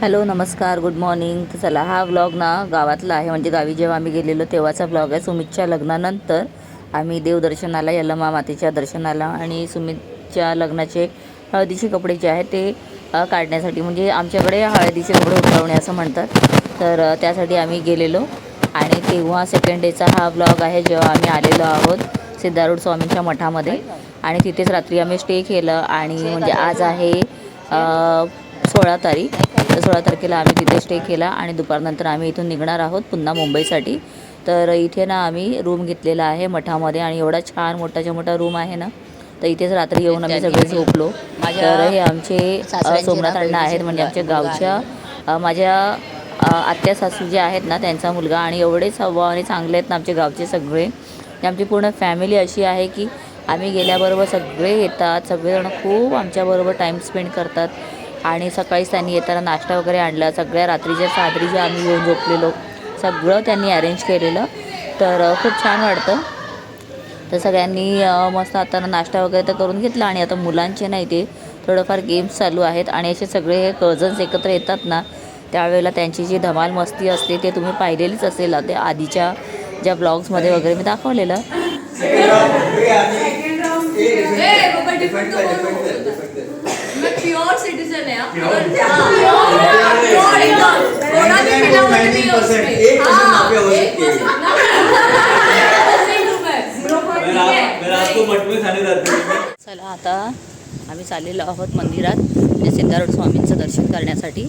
Hello नमस्कार good morning. तर चला हा व्लॉग ना गावातला आहे. म्हणजे गावी जेव्हा आम्ही गेलेलो तेव्हाचा व्लॉग आहे सुमितच्या लग्नानंतर. आम्ही देवदर्शनाला यलमा मातेच्या दर्शनाला आणि सुमितच्या लग्नाचे हळदीचे कपडे जे आहेत ते काढण्यासाठी. म्हणजे आमच्याकडे हळदीचे कपडे उतरवणे असं म्हणतात. तर त्यासाठी आम्ही गेलेलो. आणि तेव्हा सेकंड डेचा हा व्लॉग आहे जेव्हा आम्ही आलेलो आहोत सिद्धारूढ स्वामींच्या मठामध्ये. आणि तिथेच रात्री आम्ही स्टे केलं. आणि म्हणजे आज आहे सोळा तारीख. सोळा तारखेला आम्ही तिथे स्टे केला आणि दुपारनंतर आम्ही इथून निघणार आहोत पुन्हा मुंबईसाठी. तर इथे ना आम्ही रूम घेतलेला आहे मठामध्ये आणि एवढा छान मोठाच्या मोठा रूम आहे ना तर इथेच रात्री येऊन आम्ही सगळे झोपलो. तर हे आमचे सोमनाथ अण्णा आहेत म्हणजे आमच्या गावच्या माझ्या आत्या सासू जे आहेत ना त्यांचा मुलगा आणि एवढे स्वभावाने चांगले आहेत ना आमचे गावचे सगळे. आमची पूर्ण फॅमिली अशी आहे की आम्ही गेल्याबरोबर सगळे येतात सगळेजण खूप आमच्याबरोबर टाईम स्पेंड करतात. आणि सकाळीच त्यांनी येताना नाश्ता वगैरे आणला. सगळ्या रात्रीच्या चादरी ज्या आम्ही येऊन झोपलेलो सगळं त्यांनी अरेंज केलेलं. तर खूप छान वाटतं. तर सगळ्यांनी मस्त आता नाश्ता वगैरे तर करून घेतला आणि आता मुलांचे नाही ते थोडंफार गेम्स चालू आहेत आणि असे सगळे कझन्स एकत्र येतात ना त्यावेळेला त्यांची जी धमाल मस्ती असते ते तुम्ही पाहिलेलीच असेल. ते आधीच्या ज्या ब्लॉग्समध्ये वगैरे मी दाखवलेलं. मैं प्योर सिटीजन है। थोड़ा भी मिलावट नहीं है। उसमें। चला आता आम्ही चाललेलो आहोत मंदिरात म्हणजे सिद्धारूढ स्वामींचं दर्शन करण्यासाठी.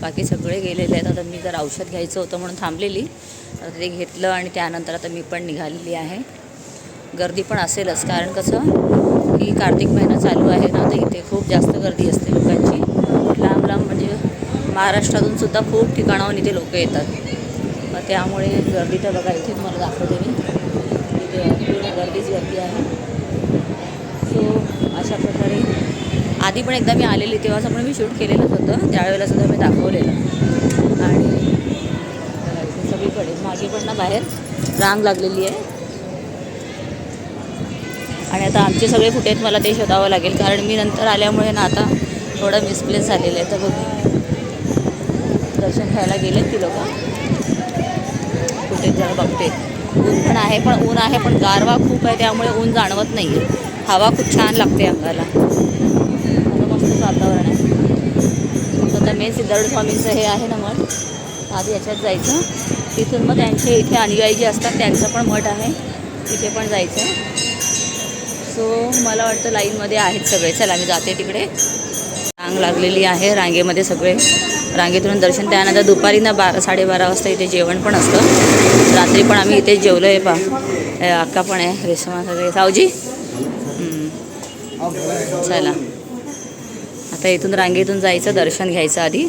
बाकी सगळे गेलेले आहेत. आता मी जर औषध घ्यायचं होतं म्हणून थांबलेली. आता ते घेतलं आणि त्यानंतर आता मी पण निघालेली आहे. गर्दी पण असेलच. कारण कसं की कार्तिक महिना चालू आहे ना तर इथे खूप जास्त गर्दी असते लोकांची. लांब लांब म्हणजे महाराष्ट्रातून सुद्धा खूप ठिकाणाहून इथे लोक येतात. मग त्यामुळे गर्दी तर बघा इथे तुम्हाला दाखवते मी. इथे पूर्ण गर्दीच गर्दी आहे. सो अशा प्रकारे आधी पण एकदा मी आलेली तेव्हा पण मी शूट केलेलंच होतं. त्यावेळेला सुद्धा मी दाखवलेलं. आणि सगळीकडे मागे पण ना बाहेर रांग लागलेली आहे. आणि आता आमचे सगळे कुठे मला ते शोधावं लागेल कारण मी नंतर आल्यामुळे ना आता थोडं मिसप्लेस झालेलं आहे. तर बघ. दर्शन घ्यायला गेलेत ती लोक. कुठे जरा बघते. ऊन पण आहे पण ऊन आहे पण गारवा खूप आहे त्यामुळे ऊन जाणवत नाही आहे हवा खूप छान लागते अंगाला. आता मस्तच वातावरण आहे. आता मेन सिद्धार्थ स्वामींचं हे आहे ना मठ. आधी याच्यात जायचं. तिथून मग त्यांचे इथे अनुयायी जे असतात त्यांचं पण मठ आहे. तिथे पण जायचं. सो मला वाटतं लाईनमध्ये आहेत सगळे. चला मी जाते तिकडे. रांग लागलेली आहे. रांगेमध्ये सगळे. रांगेतून दर्शन त्यानंतर दुपारी ना बारा साडेबारा वाजता इथे जेवण पण असतं. रात्री पण आम्ही इथे जेवलो आहे पा अक्का पण आहे. रेशमा सगळे. सावजी? चला. आता इथून रांगेतून जायचं दर्शन घ्यायचं आधी.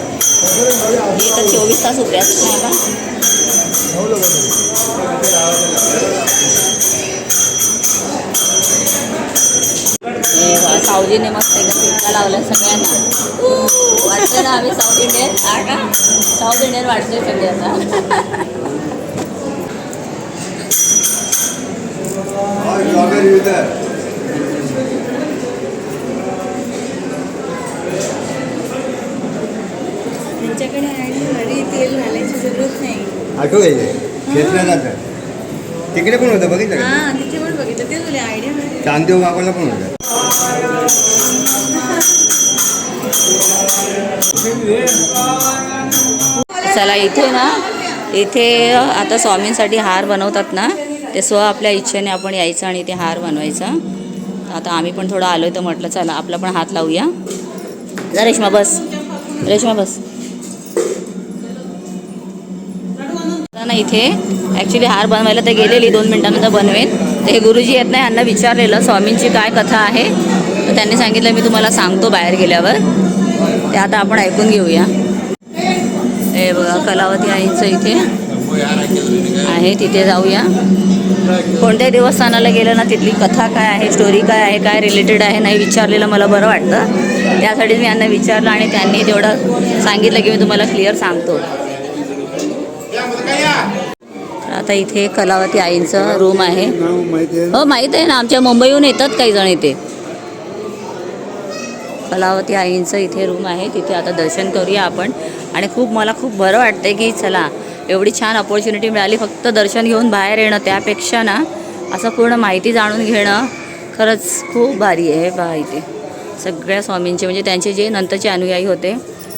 हे तर चोवीस तास उभे असतो का सावजीने मस्त एकदम टिक्का लावला सगळ्यांना. वाटतं ना आम्ही साऊथ इंडियन हा का? साऊथ इंडियन वाटतोय सगळ्यांना आता त्यांच्याकडे आणि घरी तेल घालायची जरूरत नाही. जातं तिकडे पण होतं बघितलं का? हा तिथे पण बघितलं. ते तुला आयडिया मिळाली. चांदेव बाबाला पण होतं. चला इथे ना इथे आता स्वामींसाठी हार बनवतात ना ते स्व आपल्या इच्छेने आपण यायचं आणि इथे हार बनवायचा. आता आम्ही पण थोडं आलो तर म्हटलं चला आपला पण हात लावूया. जा रेश्मा बस. रेश्मा बस. ना इथे. ॲक्च्युली हार बनवायला तर गेलेली दोन मिनटानंतर बनवेन. तर हे गुरुजी येत नाही यांना विचारलेलं स्वामींची काय कथा आहे? तर त्यांनी सांगितलं मी तुम्हाला सांगतो बाहेर गेल्यावर. ते आता आपण ऐकून घेऊया. हे बघा कलावती आईंचं इथे आहे तिथे जाऊया. कोणत्याही देवस्थानाला गेलं ना तिथली कथा काय आहे स्टोरी काय आहे काय रिलेटेड आहे नाही विचारलेलं मला बरं वाटतं. त्यासाठी मी यांना विचारलं आणि त्यांनी तेवढं सांगितलं की मी तुम्हाला क्लिअर सांगतो. आता इथे कलावती आईंचं रूम आहे. आहे हो माहीत आहे ना आमच्या मुंबईहून येतात काही जण इथे. कलावती आईंचं इथे रूम आहे तिथे आता दर्शन करूया आपण. आणि खूप मला खूप बरं वाटतंय की चला एवढी छान अपॉर्च्युनिटी मिळाली फक्त दर्शन घेऊन बाहेर येणं त्यापेक्षा ना असं पूर्ण माहिती जाणून घेणं खरंच खूप भारी आहे बा इथे. सगळ्या स्वामींचे म्हणजे त्यांचे जे नंतरचे अनुयायी होते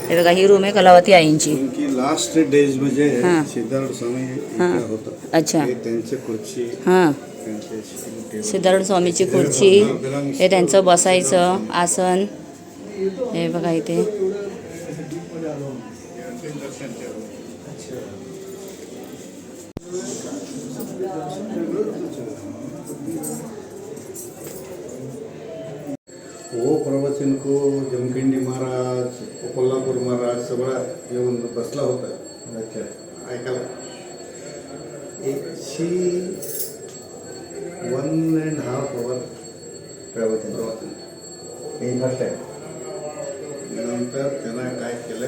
हे बघा ही रूम आहे कलावती आईंची. लास्ट डेज म्हणजे हां. सिद्धार्थ स्वामी हां. अच्छा. हे त्यांचे खुर्ची हां. सिद्धार्थ स्वामीची खुर्ची हे त्यांचं बसायचं आसन. हे बघा इथे. सगळा येऊन बसला होता. ऐकायला. एकशे one and half hour first आहे नंतर त्यांना काय केलं?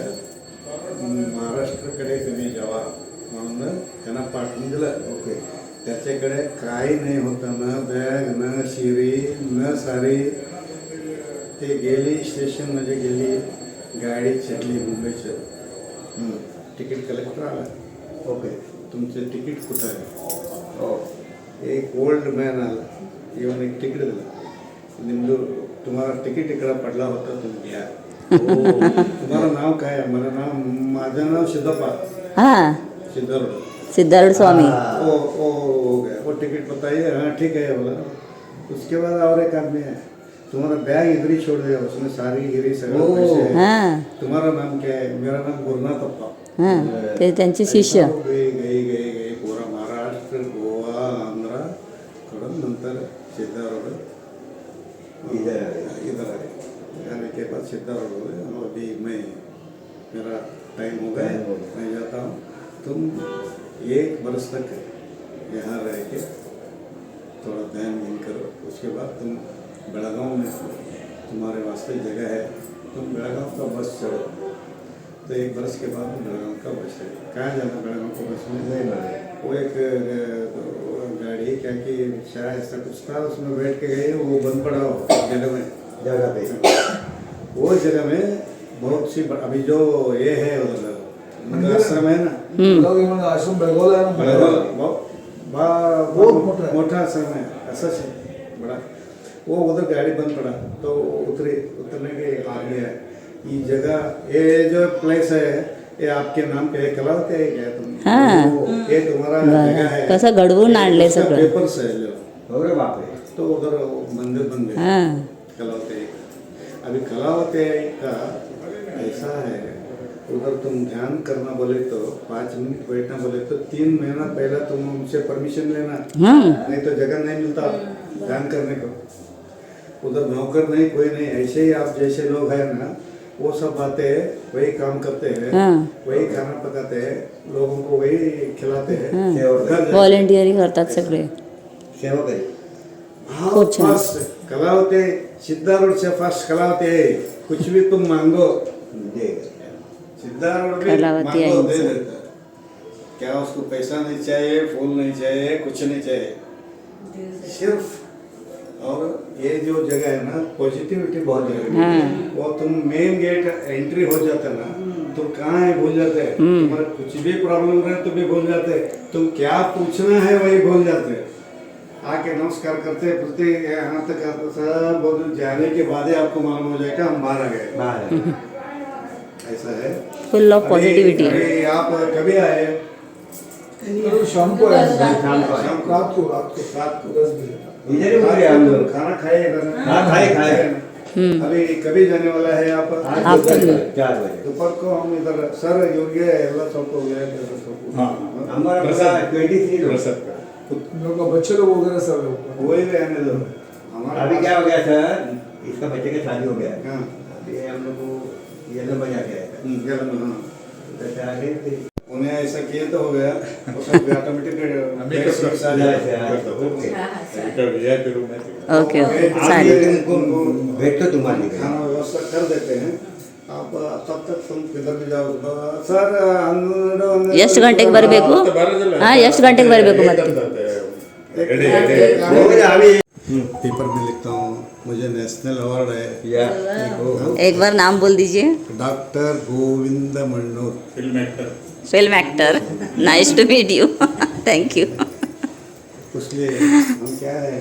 महाराष्ट्राकडे तुम्ही जावा म्हणून त्यांना पाठवून दिलं. ओके. त्याच्याकडे काही नाही होतं न बॅग न शिरी न सारी. ते गेली स्टेशनमध्ये गेली. गाडी चढली मुंबईचं हं. तिकीट कलेक्टर आला ओके तुमचं तिकीट कुठं आहे हो एक ओल्ड मॅन आला येऊन एक तिकीट दिलं निंदू तुम्हाला तिकीट इकडं पडला होता तुम्ही घ्या तुम्हाला नाव काय आहे मला नाव माझं नाव सिद्धप्पा हां सिद्धरोड सिद्धार्थ स्वामी ओ ओ हो गया वो टिकट बताइए हाँ ठीक है बोला उसके बाद और एक आदमी है तुम्हारा बैग इधर ही छोड़ दिया उसने सारी गिरी सगळे पैसे हैं। तुम्हारा नाम क्या है? मेरा नाम गुरुनाथ अप्पा। हाँ ते त्यांचे शिष्य। गई गई गई गई पूरा महाराष्ट्र गोवा आंध्रा कडून नंतर सिद्धारोड इधर इधर आए आने के बाद सिद्धारोड बोले "हाँ, अभी मैं मेरा टाइम हो गया मैं जाता हूँ। तुम एक बरस तक यहाँ रह के थोड़ा ध्यान ध्यान करो उसके बाद तुम बेड़गांव में तुम्हारे वास्ते जगह है। तुम बेड़गांव का बस चढ़ो। तो एक बरस के बाद बेड़गांव का बस है। कहाँ जाना बेड़गांव का बस में? नहीं वो एक गाड़ी क्या कि शायद ऐसा कुछ था उसमें बैठ के गए वो बंद पड़ा हो जगह में। जगह पे। वो जगह में बहुत सी अभी जो ये है उधर आश्रम है ना। हम्म. आश्रम बेळगावला आहे ना बहुत- मोटा है। मोटा आश्रम है। ऐसा बड़ा। वो उधर गाड़ी बंद पड़ा तो उतरे उतरने के आ गया ये जगह ये जो प्लेस है ये आपके नाम पे कलावती है क्या तुम। हाँ। ये तुम्हारा जगह है। कसं घडवून आणलंय उसका सगळं पेपर्स है जो। अरे बापरे तो उधर वो मंदिर बन गया। हाँ। कलावते अभी कलावते का ऐसा है। उधर तुम ध्यान करना बोले तो पाँच मिनट बैठना बोले तो तीन महीना पहला तुम उनसे परमिशन लेना। हाँ। नहीं तो जगह नहीं मिलता ध्यान करने को। उधर नौकर नहीं कोई नहीं ऐसे ही आप जैसे लोग हैं ना वो सब आते हैं वही काम करते हैं हाँ। वही खाना पकाते हैं लोगों को वही खिलाते हैं हाँ। घर जाके- व्हॉलेंटिअरी करतात सगळे सेवा करी हाँ. फास्ट कला होते सिद्धा रोड से फास्ट कला होते है कुछ भी तुम मांगो सिद्धा रोड कलावती मांगो दे. देता है। क्या उसको पैसा नहीं चाहिए फूल नहीं चाहिए कुछ नहीं चाहिए सिर्फ और ये जो जगह है ना पॉजिटिविटी बहुत जगह है। वो तुम मेन गेट एंट्री हो जाता ना तुम कहाँ है भूल जाते हैं? हम्म। तुम्हारा कुछ भी प्रॉब्लम रहे तो भी भूल जाते हैं। तुम क्या पूछना है वही भूल जाते हैं। आके नमस्कार करते हैं प्रति यहाँ तक सब बोल जाने के बाद ही आपको मालूम हो जाएगा हम बाहर आ गए। ऐसा है। फुल ऑफ़ पॉझिटिव्हिटी अभी आप कभी आए? अरे शाम को शाम को। रात को रात को रात को दस बजे। इधर ही बोले हम लोग खाना खाएगा ना हाँ, खाए, खाए। हम्म. अभी कभी जाने वाला है आप आफ्टरनून चार बजे दोपहर को हम इधर सर योग्य ಎಲ್ಲ ಸ್ವಲ್ಪ हो गया है, सब हाँ हमारा पूरा ट्वेंटी थ्री कुछ- लोग का बच्चे लोग वगैरह सब लोग वही रहने दो हमारा अभी क्या हो गया सर इसका बच्चे का शादी हो गया हाँ अभी हम लोग को येलो बजा के आया था हम्म, गया ना, हाँ। उधर से आगे फिर उन्हें ऐसा किए तो हो गया वो सब ऑटोमेटिक ओके ओके चालेल भेटतो तुम्हाला इकडे. खाना व्यवस्था कर देते हैं आप तब तक तुम किधर भी जाओ सर हम ಎಷ್ಟು ಗಂಟೆಗೆ ಬರಬೇಕು ಹಾಂ ಎಷ್ಟು ಗಂಟೆಗೆ ಬರಬೇಕು ಮತ್ತೆ हो गया अभी पेपर में लिखता हूँ मुझे नेशनल अवार्ड है या एक बार नाम बोल दीजिए doctor Govind Mannur film actor Film actor nice to meet you thank you इसलिए हम क्या है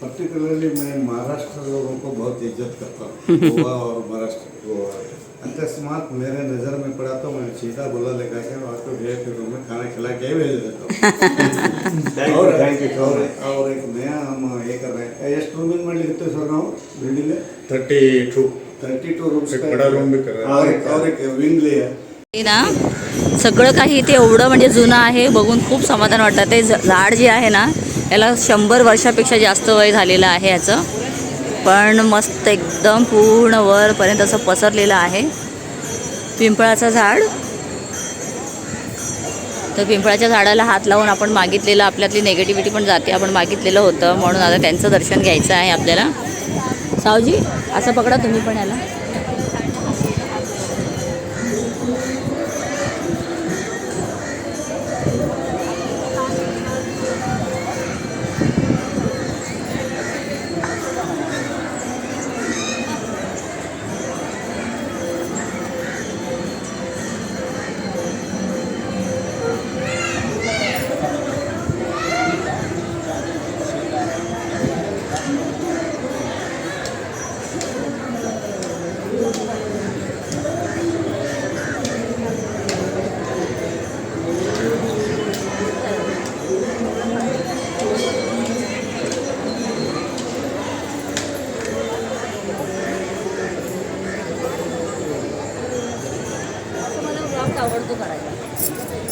पर्टिकुलरली मैं महाराष्ट्र लोगों को बहुत इज्जत करता हूँ गोवा और महाराष्ट्र अकस्मात मेरे नज़र में पड़ा तो मैं सीधा बोला लेकर के वहाँ को वी रूम में खाना खिला के ही भेज देता हूँ थैंक और यू थैंक यू और और एक नया हम ये कर रहे हैं ಎಷ್ಟು ರೂಮಿನ ಮಾಡ್ಲಿಕ್ಕೆ ಸರ್ ನಾವು building thirty two thirty two rooms एक बड़ा room भी कर रहे हैं. सगळं काही ते एवढं म्हणजे जुनं आहे बघून खूप समाधान वाटतं. ते झाड जे आहे ना याला शंभर वर्षापेक्षा जास्त वय झालेलं आहे याचं पण मस्त एकदम पूर्ण वरपर्यंत असं पसरलेलं आहे. पिंपळाचं झाड. तर पिंपळाच्या झाडाला हात लावून आपण मागितलेलं आपल्यातली नेगेटिव्हिटी पण जाते. आपण मागितलेलं होतं म्हणून आता त्यांचं दर्शन घ्यायचं आहे आपल्याला. सावजी असं पकडा तुम्ही पण याला.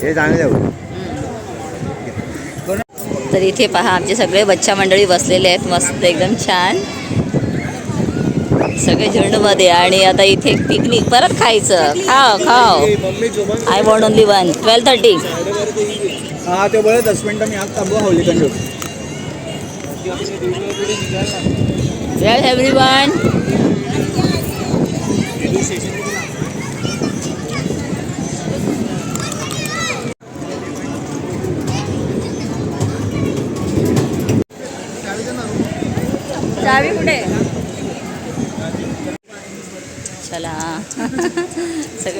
हे चांगलं तर इथे पहा आमचे सगळे बच्चा मंडळी बसलेले आहेत मस्त एकदम छान. सगळे झुंडमध्ये आणि आता इथे पिकनिक परत खायचं. खाओ खाओ. I want only one twelve thirty हा ते बरं दस मिनिटं मी आज थांबू हवली कंडू. वेल एव्हरी वन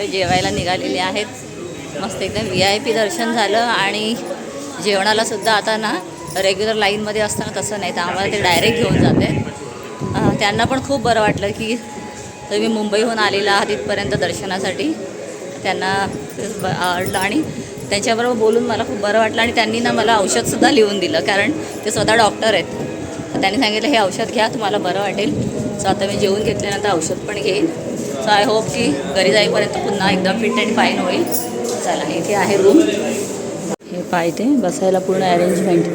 जेवायला निघालेले आहेत. मस्त एकदम व्ही आय पी दर्शन झालं आणि जेवणाला सुद्धा आता ना रेग्युलर लाईनमध्ये असताना तसं नाही. तर आम्हाला ते डायरेक्ट घेऊन जाते. त्यांना पण खूप बरं वाटलं की तुम्ही मुंबईहून आलेला आहात इथपर्यंत दर्शनासाठी. त्यांना ब- आवडलं आणि त्यांच्याबरोबर बोलून मला खूप बरं वाटलं आणि त्यांनी ना मला औषधसुद्धा लिहून दिलं. कारण ते स्वतः डॉक्टर आहेत. त्यांनी सांगितलं हे औषध घ्या तुम्हाला बरं वाटेल. सो आता मी जेवून घेतल्यानंतर औषध पण घेईन. सो आय होप की घरी जाईपर्यंत पुन्हा एकदम फिट अँड फाईन होईल. चला इथे आहे रूम हे पाहिजे बसायला पूर्ण अरेंजमेंट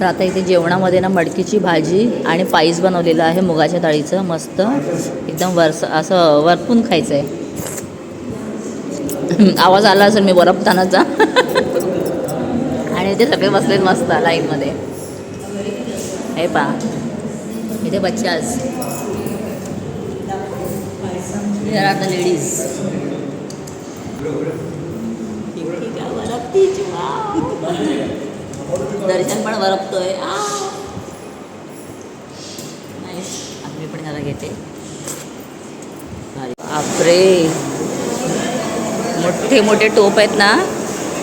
तर आता इथे जेवणामध्ये ना मडकीची भाजी आणि पाईस बनवलेलं आहे मुगाच्या डाळीचं मस्त. एकदम वरस असं वरपून खायचं आहे आवाज आला असेल मी बरपतानाचा आणि इथे सगळे बसलेत मस्त लाईनमध्ये हे पा इथे बच्चाज Here आर द लेडीज दर्शन पण वरपतोय. आम्ही पण जरा घेते. बापरे. मोठे मोठे टोप आहेत ना.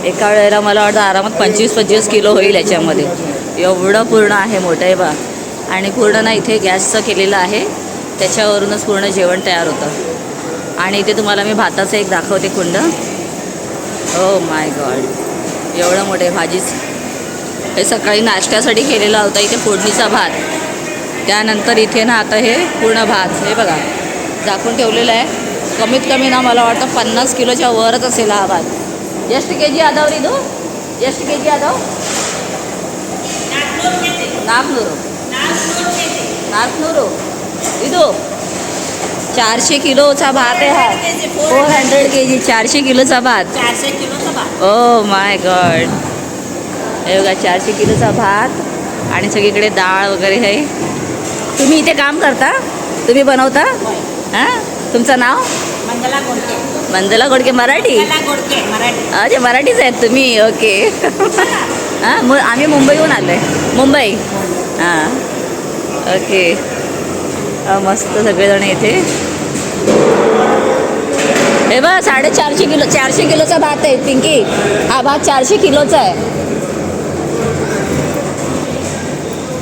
एका वेळेला मला वाटतं आरामात पंचवीस पंचवीस किलो होईल याच्यामध्ये. एवढं पूर्ण आहे मोठं आहे बा. आणि पूर्ण ना इथे गॅसचं केलेलं आहे. त्याच्यावरूनच पूर्ण जेवण तयार होतं. आणि इथे तुम्हाला मी भाताचं एक दाखवते कुंड. ओ माय गॉड एवढं मोठे भाजीच. हे सकाळी नाश्त्यासाठी केलेला होता इथे फोडणीचा भात. त्यानंतर इथे ना आता हे पूर्ण भात. हे बघा. दाखवून ठेवलेलं आहे. कमीत कमी ना मला वाटतं पन्नास किलोच्या वरच असेल हा भात. जस्ट के जी आदावर दो जस्ट के जी आदाव? ನಾಲ್ಕುನೂರು ನಾಲ್ಕುನೂರು ಇದು चारशे किलोचा भात आहे हा फोर हंड्रेड के जी चारशे किलोचा भात ओ माय गॉड हे बघा चारशे किलोचा भात आणि सगळीकडे डाळ वगैरे आहे तुम्ही इथे काम करता तुम्ही बनवता हां तुमचं नाव मंगला गोडके मंदला गोडके मराठी मंगला गोडके मराठी अच्छा मराठीच आहेत तुम्ही ओके हां मग आम्ही मुंबईहून आलो आहे मुंबई. हां. ओके. मस्त सगळेजण येते हे बघ साडेचारशे किलो चारशे किलोचा भात आहे पिंकी. हा भात चारशे किलोचा आहे.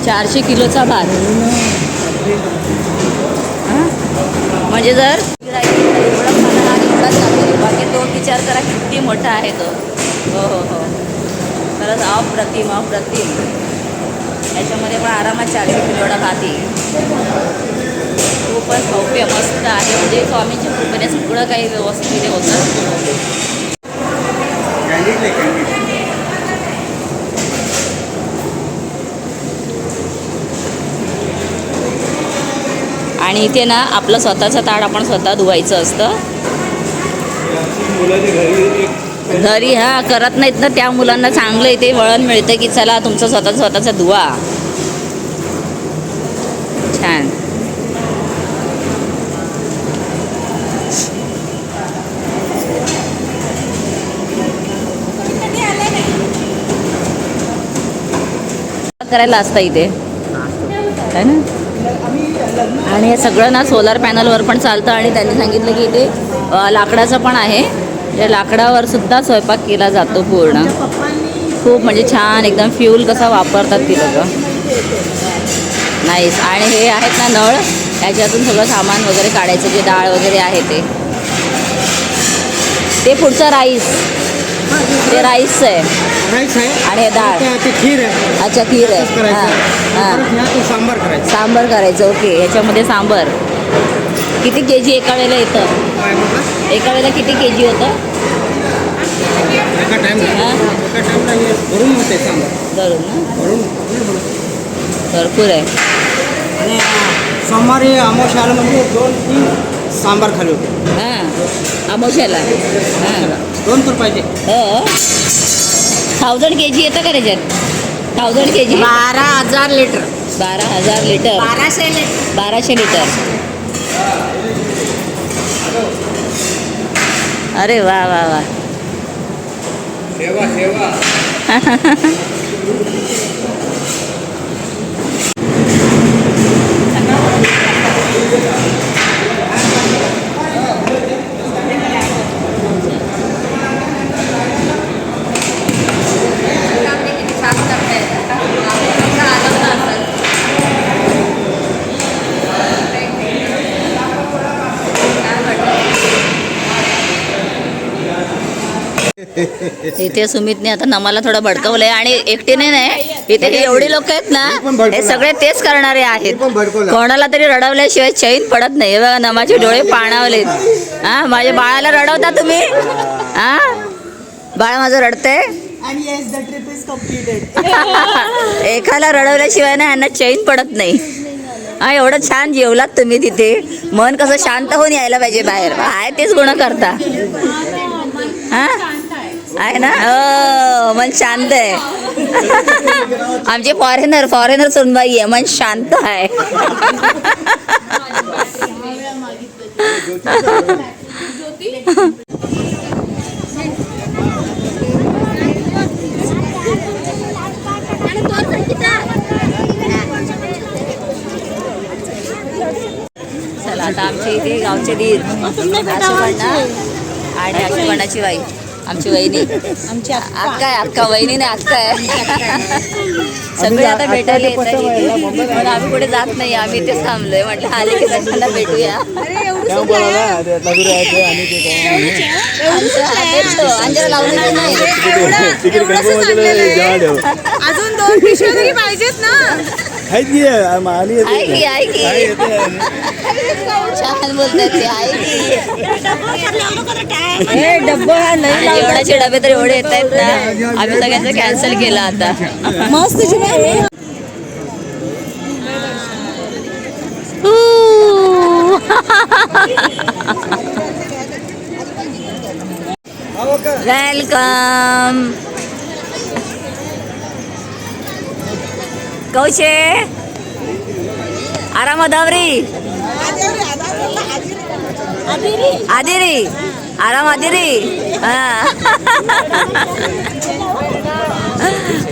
चारशे किलोचा भात. हां? म्हणजे जर एवढा मला हा एवढाच लागेल बाकी तो विचार करा किती मोठा आहे तो. हो हो हो. खरंच अप्रतिम अप्रतिम. याच्यामध्ये पण आरामात चारशे किलोडा भात खूपच भव्य मस्त आहे. म्हणजे स्वामींची कृपेने सगळं काही व्यवस्थित तिथे होतं. आणि इथे ना आपलं स्वतःचं ताट आपण स्वतः धुवायचं असतं. घरी हा करत नाहीत ना त्या मुलांना चांगलं इथे वळण मिळतं की चला तुमचं स्वतः स्वतःचा धुवा. छान. करायला असतं इथे. है ना? आणि हे सगळं ना सोलार पॅनलवर पण चालतं आणि त्यांनी सांगितलं की इथे लाकडाचं पण आहे. या लाकडावर सुद्धा स्वयंपाक केला जातो पूर्ण. खूप म्हणजे छान एकदम फ्यूल कसा वापरतात ती लोकं. नाईस आणि हे आहेत ना नळ याच्यातून सगळं सामान वगैरे काढायचं जे डाळ वगैरे आहे ते. ते पुढचं राईस ते राईस आहे. आणि हे डाळ. अच्छा खीर आहे. हां हां. सांबर करायचं ओके. याच्यामध्ये सांबर. किती के जी एका वेळेला येतं एका वेळेला किती के जी होतं धरून भरपूर आहे. आणि सोमवारी आलं म्हणजे दोन तीन सांबार खाली होते. हां अमोशाला हां. दोन तर पाहिजे. हो. थाउजंड के जी येतं का त्याच्यात? थाउजंड के जी बारा हजार लिटर. बारा हजार लिटर. बाराशे लिटर. बाराशे लिटर. अरे वा वा वा. सेवा सेवा इथे सुमितने आता नमाला थोडं भडकवलंय आणि एकटीने नाही इथे हे एवढी लोक आहेत ना. हे सगळे तेच करणारे आहेत. कोणाला तरी रडवल्याशिवाय चैन पडत नाही. बघा नमाचे डोळे पाणावलेत हा माझ्या बाळाला रडवता तुम्ही? हा? बाळ माझं रडतंय? आणि yes the trip is completed एकाला रडवल्याशिवाय ना यांना चैन पडत नाही. हा एवढं छान जेवलात तुम्ही तिथे. मन कसं शांत होऊन यायला पाहिजे बाहेर. आहे तेच गुण करता आहे ना? हो मन शांत आहे. आमचे फॉरेनर फॉरेनर सुनबाई आहे. मन शांत आहे. चला आता आमच्या इथे गावचे दीर आणि आशोबण्णाची बाई आमची वहिनी. आमची अक्का आहे अक्का वहिनी नाही अक्का आहे. सगळे आता भेटायला येत आहे. आम्ही कुठे जात नाही आम्ही इथेच थांबलोय. म्हटलं आले की सगळ्यांना भेटूया. अंजरा लावलेली नाही. अजून दोन पिशव्या तरी पाहिजेत ना. आहे की आहे. छान बोलतात जेवणाचे डबे तर एवढे येत आहेत ना. आम्ही सगळ्यांचं कॅन्सल केलं आता. मस्त वेलकम कौशे. आरामदावरी आदिरी. आराम आदिरी. हा.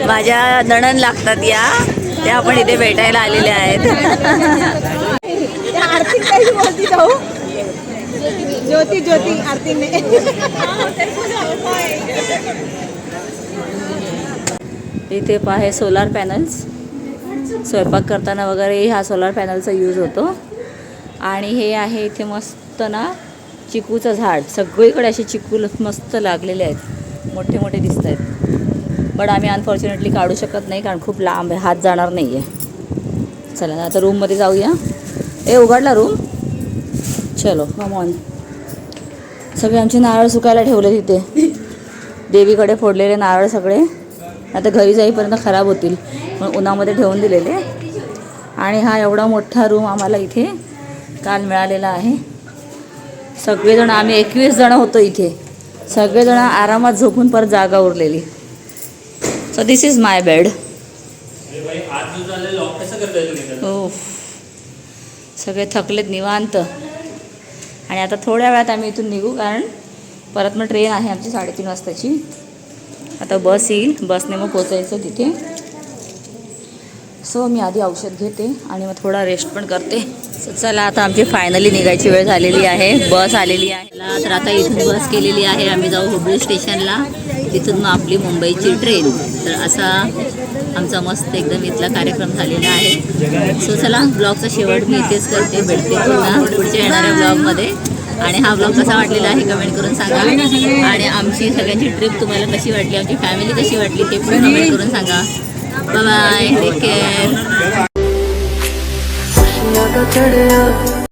माझ्या नणन लागतात या. त्या आपण इथे भेटायला आलेल्या आहेत. ज्योती ज्योती आरतीने. इथे आहे सोलार पॅनल्स स्वयंपाक करताना वगैरे हा सोलार पॅनलचा यूज होतो. आणि हे आहे इथे मस्त ना चिकूचं झाड. सगळीकडे असे चिकू मस्त लागलेले आहेत. मोठे मोठे दिसत आहेत. पण आम्ही अनफॉर्च्युनेटली काढू शकत नाही कारण खूप लांब आहे. हात जाणार नाही आहे चला आता रूममध्ये जाऊया. ए उघडला रूम चलो कम ऑन सगळे आमचे नारळ सुकायला ठेवले तिथे देवीकडे फोडलेले नारळ सगळे. आता घरी जाईपर्यंत खराब होतील. म्हणून उन्हामध्ये ठेवून दिलेले. आणि हा एवढा मोठा रूम आम्हाला इथे काल मिळालेला आहे. सगळेजण आम्ही एकवीस जण होतो इथे. सगळेजण आरामात झोपून परत जागा उरलेली. So this is my bed हो सगळे थकलेत निवांत. आणि आता थोड्या वेळात आम्ही इथून निघू कारण परत मग ट्रेन आहे आमची साडेतीन वाजताची. आता बस येईल. बसने मग पोचायचं तिथे. सो मी आधी औषध घेते आणि मग थोडा रेस्ट पण करते. सो चला आता आमची फायनली निघायची वेळ झालेली आहे. बस आलेली आहे. तर आता इथून बस केलेली आहे. आम्ही जाऊ हुबळी स्टेशनला. तिथून मग आपली मुंबईची ट्रेन तर असा आमचा मस्त एकदम इथला कार्यक्रम झालेला आहे. सो चला ब्लॉगचा शेवट मी इथेच करते. भेटते पुन्हा पुढच्या येणाऱ्या ब्लॉगमध्ये आणि हा ब्लॉग कसा वाटलेला आहे कमेंट करून सांगा. आणि आमची सगळ्यांची ट्रिप तुम्हाला कशी वाटली? आमची फॅमिली कशी वाटली ते पण कमेंट करून सांगा. Bye bye.。Take care.